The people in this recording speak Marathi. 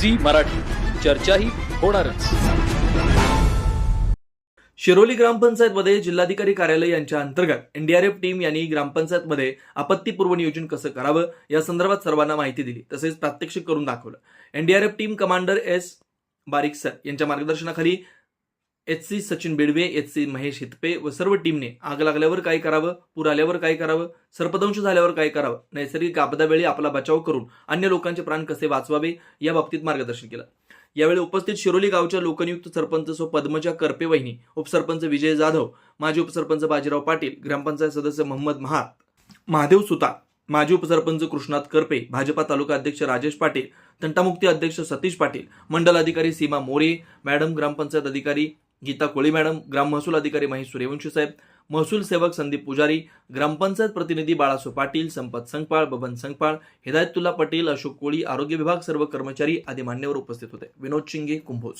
झी मराठी. चर्चाही होणारच. शिरोली ग्रामपंचायतमध्ये जिल्हाधिकारी कार्यालय यांच्या अंतर्गत एनडीआरएफ टीम यांनी ग्रामपंचायतमध्ये आपत्तीपूर्व नियोजन कसं करावं या संदर्भात सर्वांना माहिती दिली तसेच प्रात्यक्षिक करून दाखवलं. NDRF team commander S Barik sir यांच्या मार्गदर्शनाखाली H C Sachin Bedwe H C Mahesh Hitpe व सर्व टीमने आग लागल्यावर काय करावं पूर आल्यावर काय करावं सर्पदंश झाल्यावर काय करावं नैसर्गिक आपदावेळी आपला बचाव करून अन्य लोकांचे प्राण कसे वाचवावे या बाबतीत मार्गदर्शन केलं. यावेळी उपस्थित शिरोली गावच्या लोकनियुक्त सरपंच सो पद्मजा करपे वहिनी उपसरपंच विजय जाधव माजी उपसरपंच बाजीराव पाटील ग्रामपंचायत सदस्य मोहम्मद महात महादेव सुता माजी उपसरपंच कृष्णात करपे भाजपा तालुका अध्यक्ष राजेश पाटील तंटामुक्ती अध्यक्ष सतीश पाटील मंडल अधिकारी सीमा मोरे मॅडम ग्रामपंचायत अधिकारी गीता कोळी मॅडम ग्राम महसूल अधिकारी महेश सूर्यवंशी साहेब महसूल सेवक संदीप पुजारी ग्रामपंचायत प्रतिनिधी बाळासो पाटील संपत संगपाळ बबन संगपाळ हिदायतुल्ला पटेल अशोक कोळी आरोग्य विभाग सर्व कर्मचारी आदी मान्यवर उपस्थित होते. विनोद शिंगे कुंभोज.